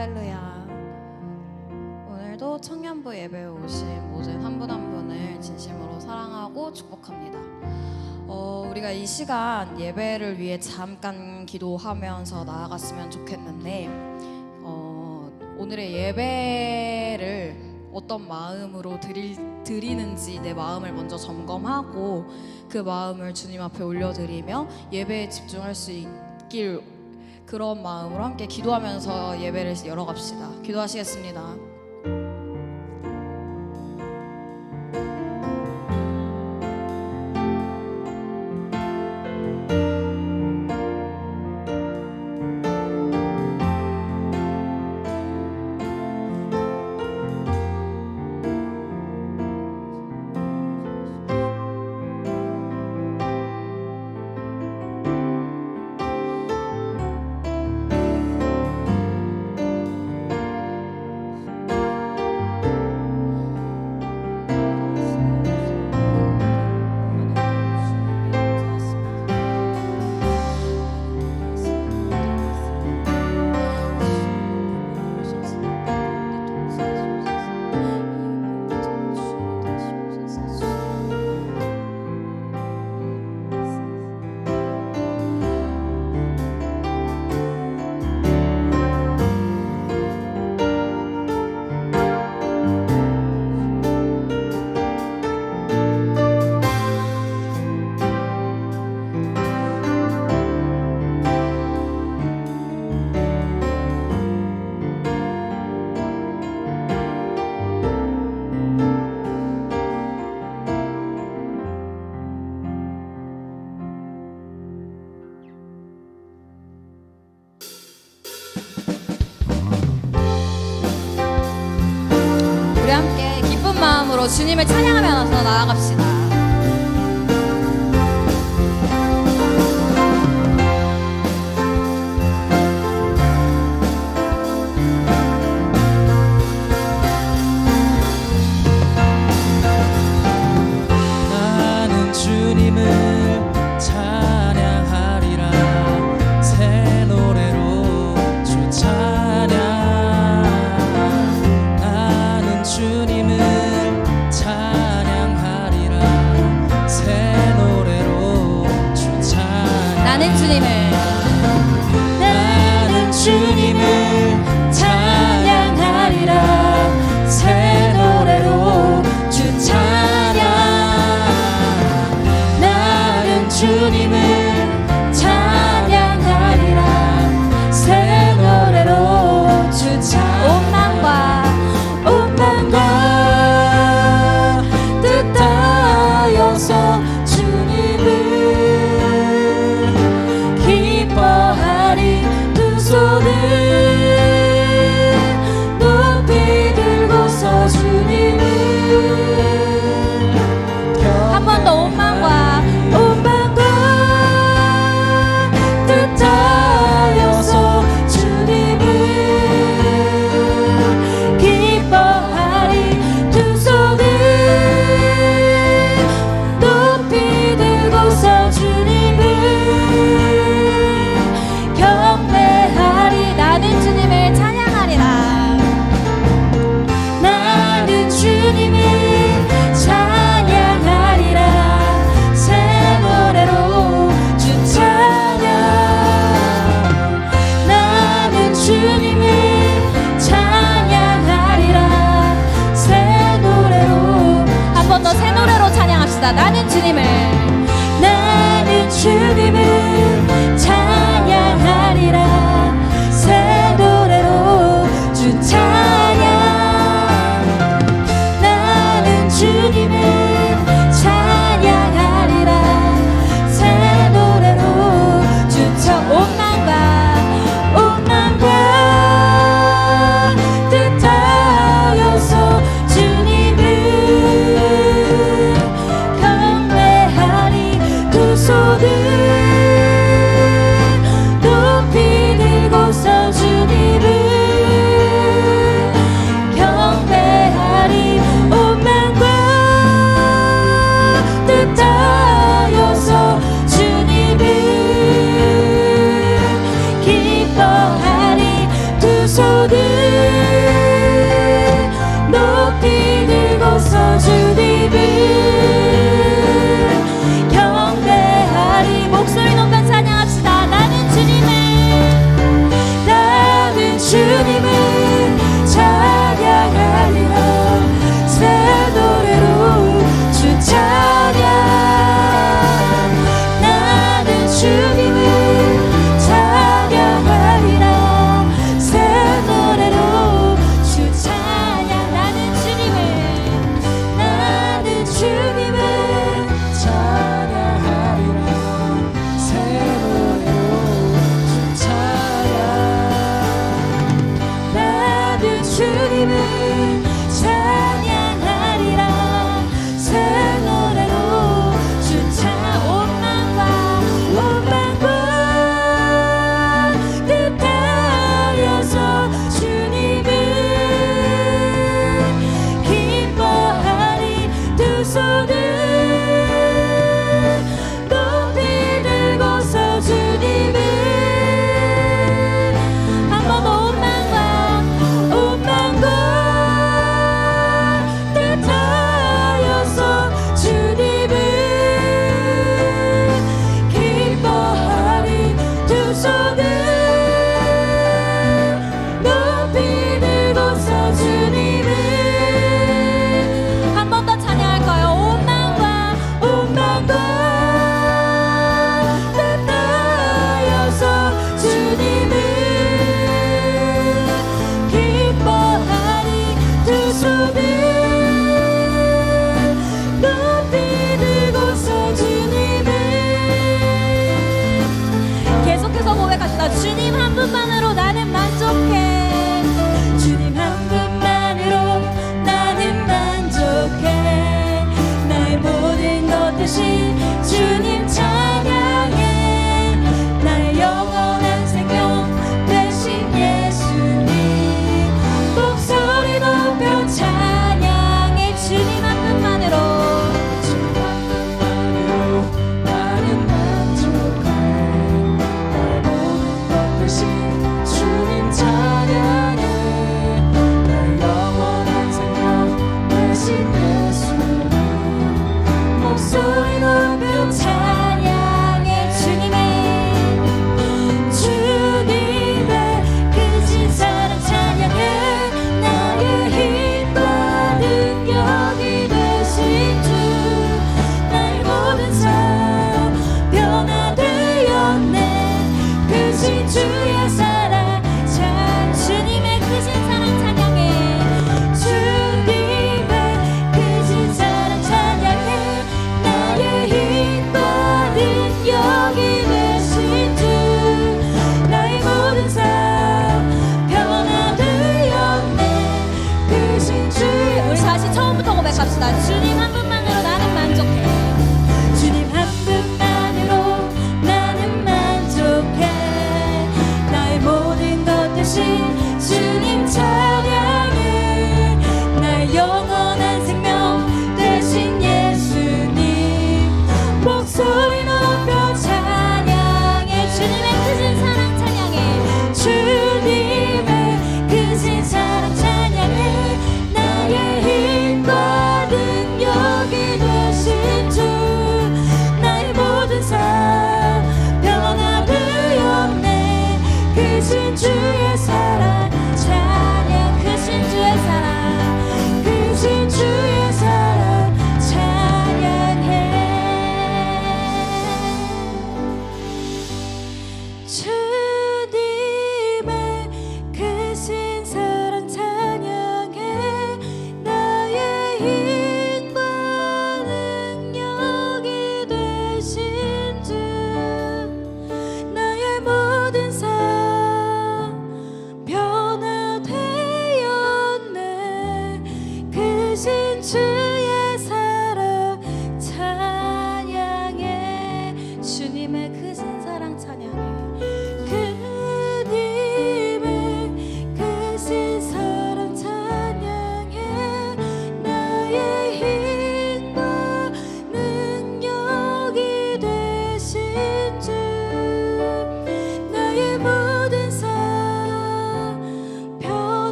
할렐루야. 오늘도 청년부 예배에 오신 모든 한 분 한 분을 진심으로 사랑하고 축복합니다. 어, 우리가 이 시간 예배를 위해 잠깐 기도하면서 나아갔으면 좋겠는데 어, 오늘의 예배를 어떤 마음으로 드릴, 드리는지 내 마음을 먼저 점검하고 그 마음을 주님 앞에 올려드리며 예배에 집중할 수 있길 그런 마음으로 함께 기도하면서 예배를 열어갑시다. 기도하시겠습니다. 우리 함께 기쁜 마음으로 주님을 찬양하면서 나아갑시다. 心 대. 영원한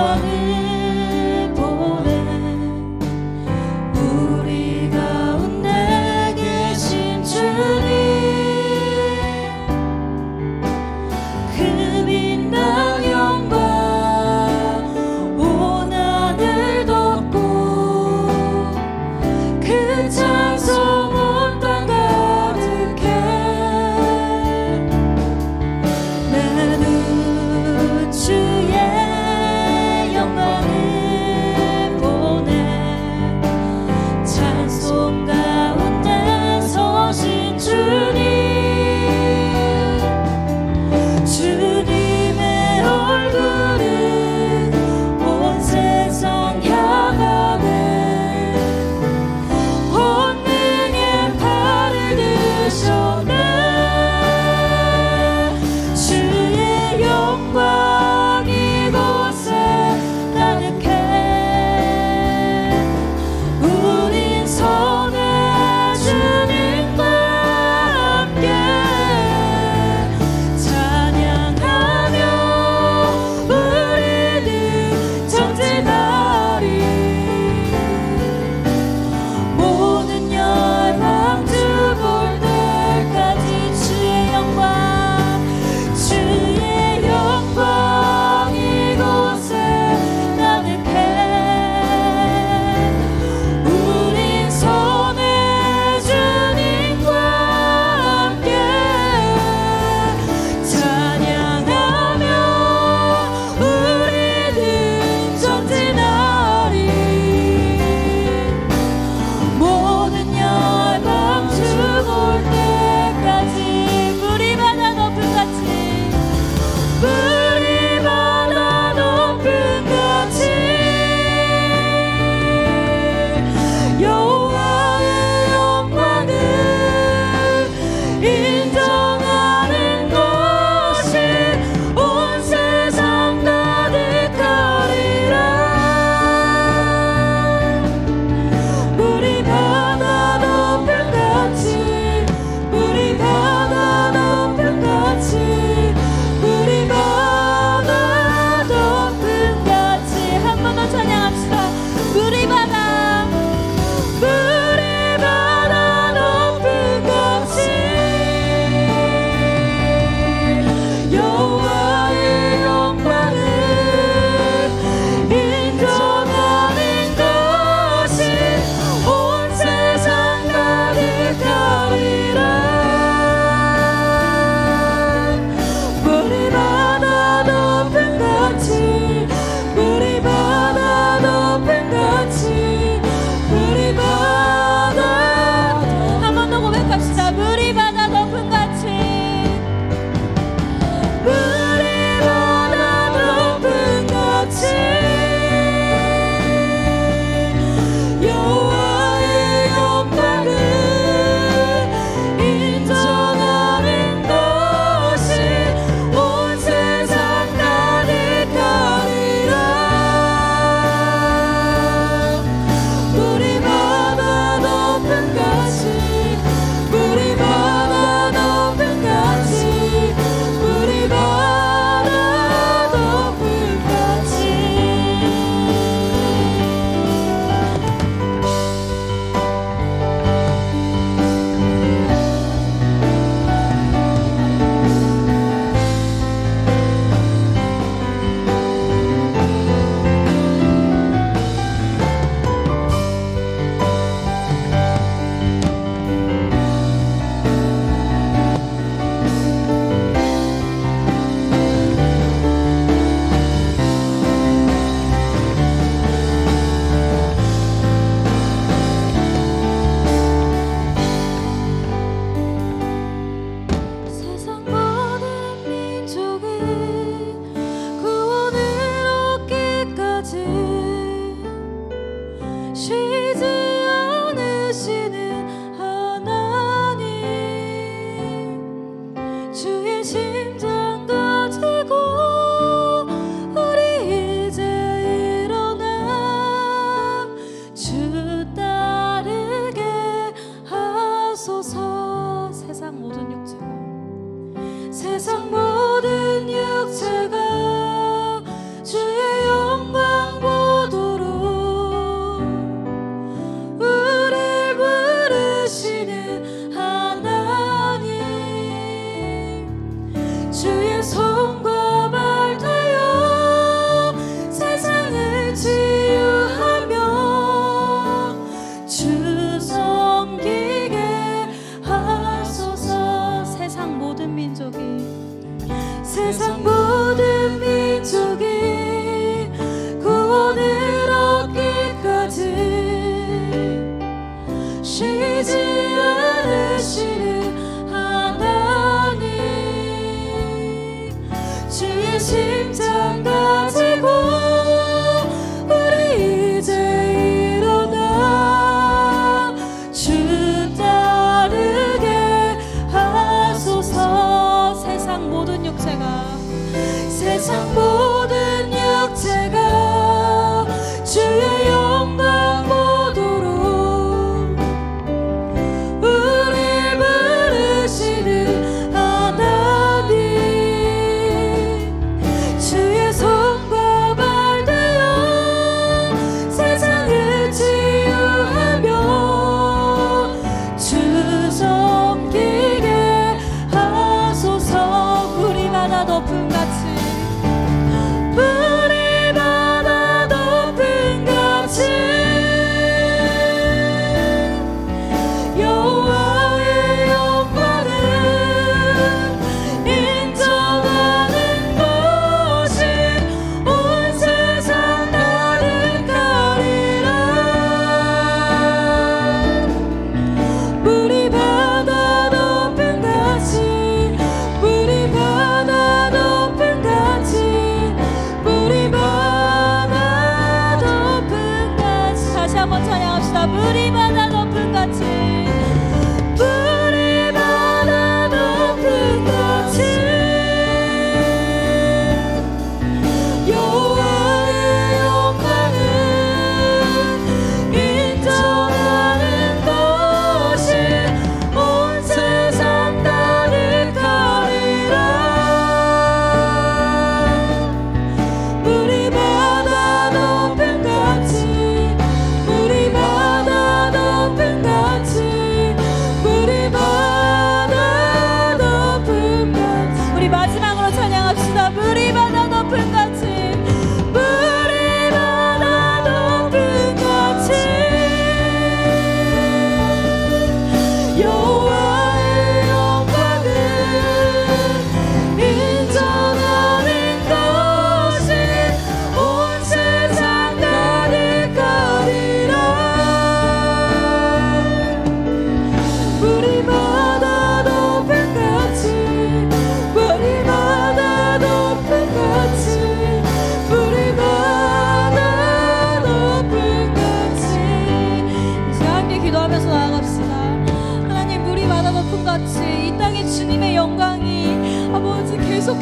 Oh.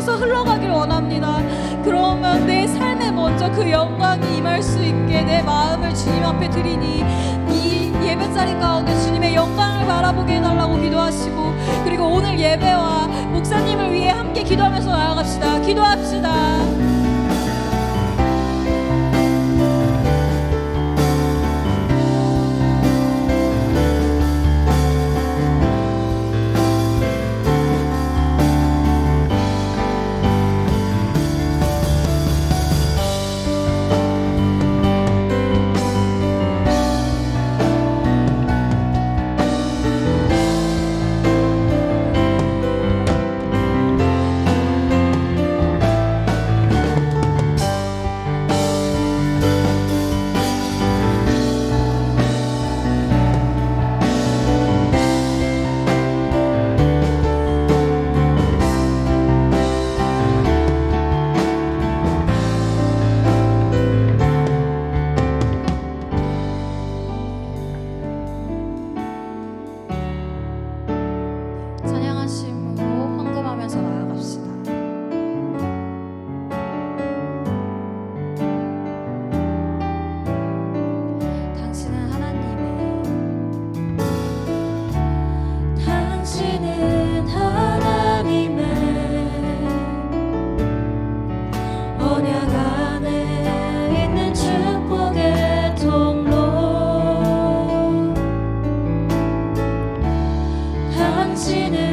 계속해서 흘러가길 원합니다. 그러면 내 삶에 먼저 그 영광이 임할 수 있게 내 마음을 주님 앞에 드리니 이 예배 자리 가운데 주님의 영광을 바라보게 해달라고 기도하시고 그리고 오늘 예배와 목사님을 위해 함께 기도하면서 나아갑시다. 기도합시다. 넘치는